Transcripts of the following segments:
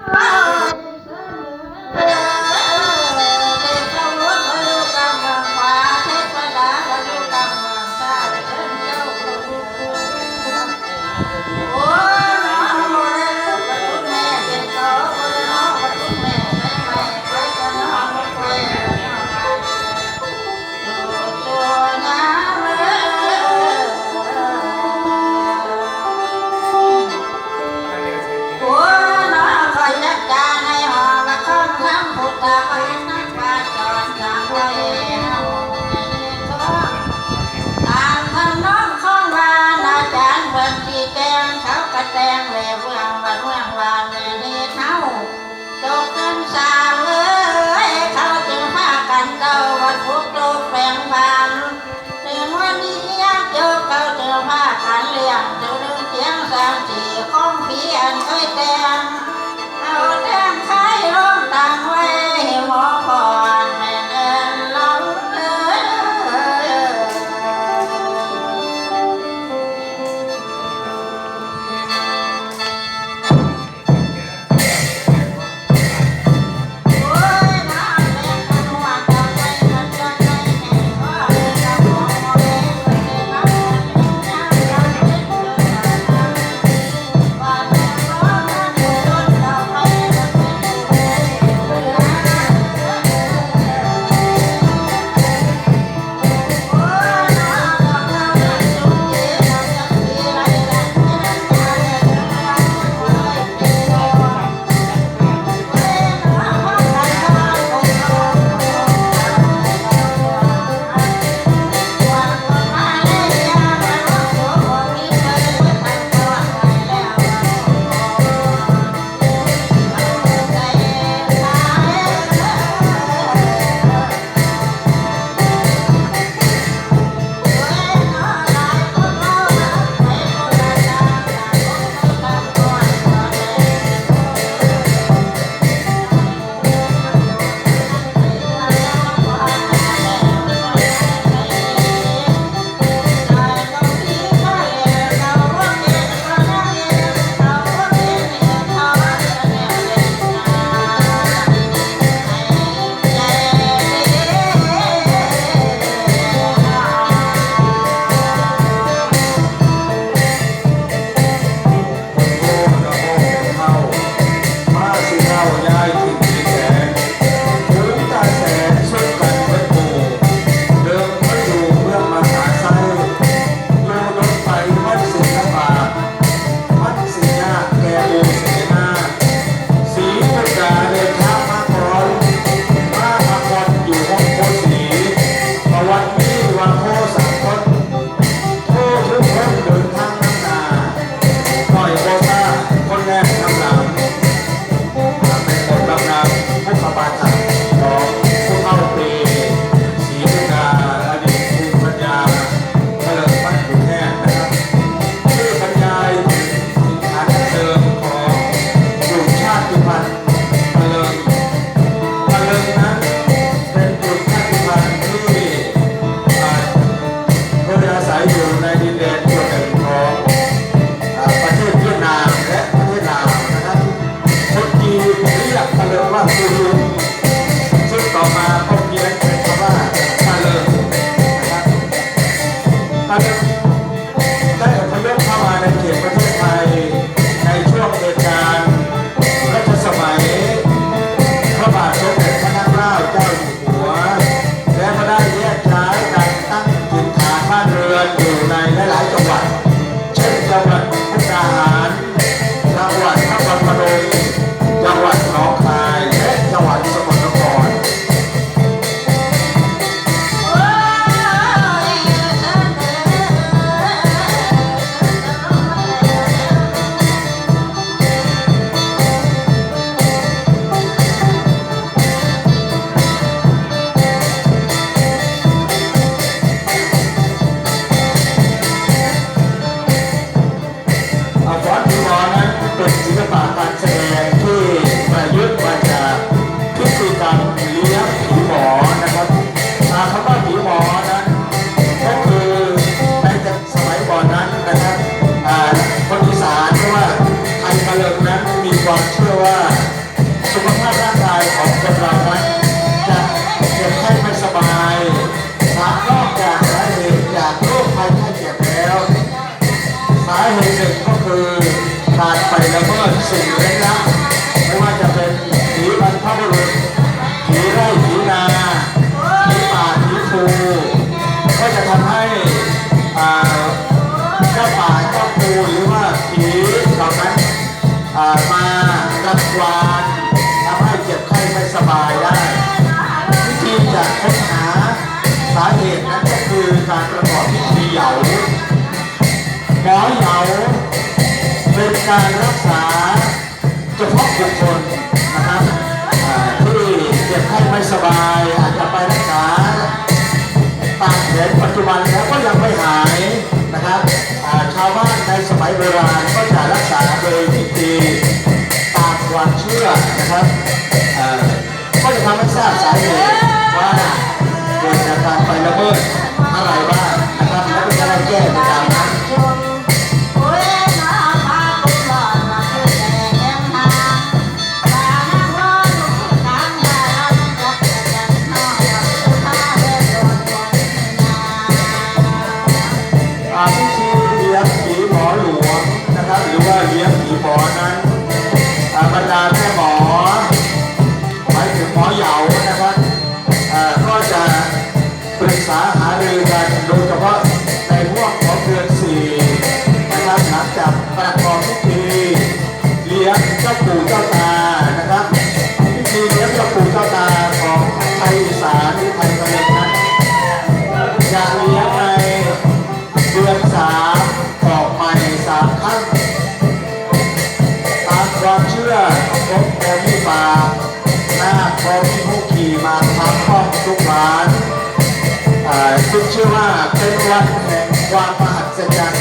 ต นเคยแต่ง สิ่งเล่นลับไม่ว่าจะเป็นผีบรรพบุรุษผีไร่ผีนาผีป่าผีภูก็จะทำให้เจ้าป่าเจ้าภูหรือว่าผีเหล่านั้นมา รังวานทำให้เจ็บไข้ไม่สบายได้ วิธีจะค้นหาสาเหตุนั้นก็คือการประกอบพิธีเหยาหมอเหยาเป็นการ สบายอาจจะไปรักษาตากแผนปัจจุบันแล้วก็ยังไม่หายนะครับชาวบ้านในสมัยโบราณก็จะรักษาโดยวิธีตามความเชื่อนะครับก็จะทำให้ทราบสาเหตุว่าเกิดจากการไปละเมิดอะไรบ้าง ก็จะปรึกษาหารือกันโดย รรย์แห่ความะหัศจรรย์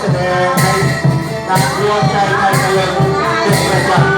แสดงให้นักรวมใจไทยเจริญเป็นประจำ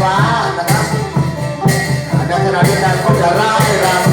ฟ้านะครับอาในขณะเดียวกันก็จะร่ายรำ